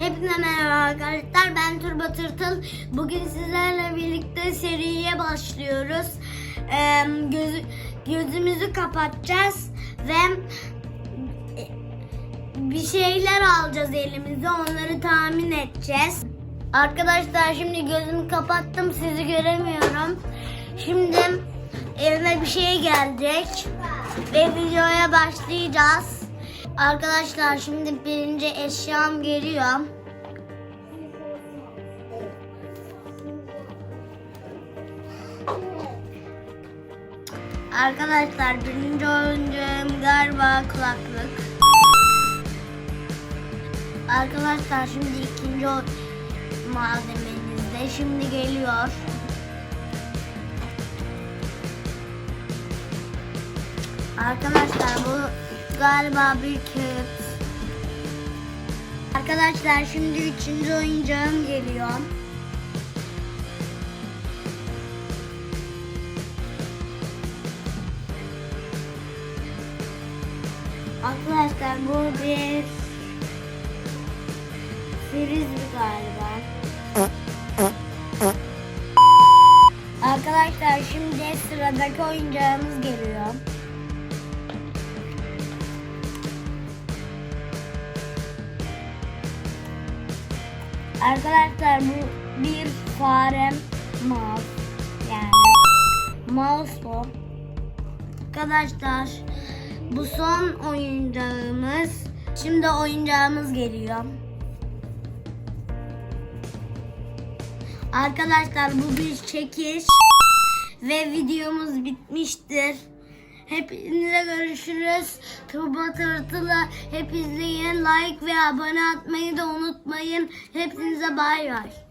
Hepinize merhaba arkadaşlar. Ben Turba Tırtıl. Bugün sizlerle birlikte seriye başlıyoruz. Ee, gözü- gözümüzü kapatacağız ve bir şeyler alacağız elimize. Onları tahmin edeceğiz. Arkadaşlar şimdi gözümü kapattım. Sizi göremiyorum. Şimdi elime bir şey gelecek ve videoya başlayacağız. Arkadaşlar şimdi birinci eşyam geliyor. Arkadaşlar birinci oyuncağım galiba kulaklık. Arkadaşlar şimdi ikinci o- malzemeniz de şimdi geliyor. Arkadaşlar bu galiba bir kağıt. Arkadaşlar şimdi üçüncü oyuncağım geliyor. Arkadaşlar bu bir frisbee galiba. Arkadaşlar şimdi sıradaki oyuncağımız geliyor. Arkadaşlar bu bir fare mouse yani mouse bu. Arkadaşlar bu son oyuncağımız. Şimdi oyuncağımız geliyor. Arkadaşlar bu bir çekiş ve videomuz bitmiştir. Hepinize görüşürüz. Turbo Tırtılı hep izleyin. Like ve abone atmayı da unutmayın. Hepinize bay bay.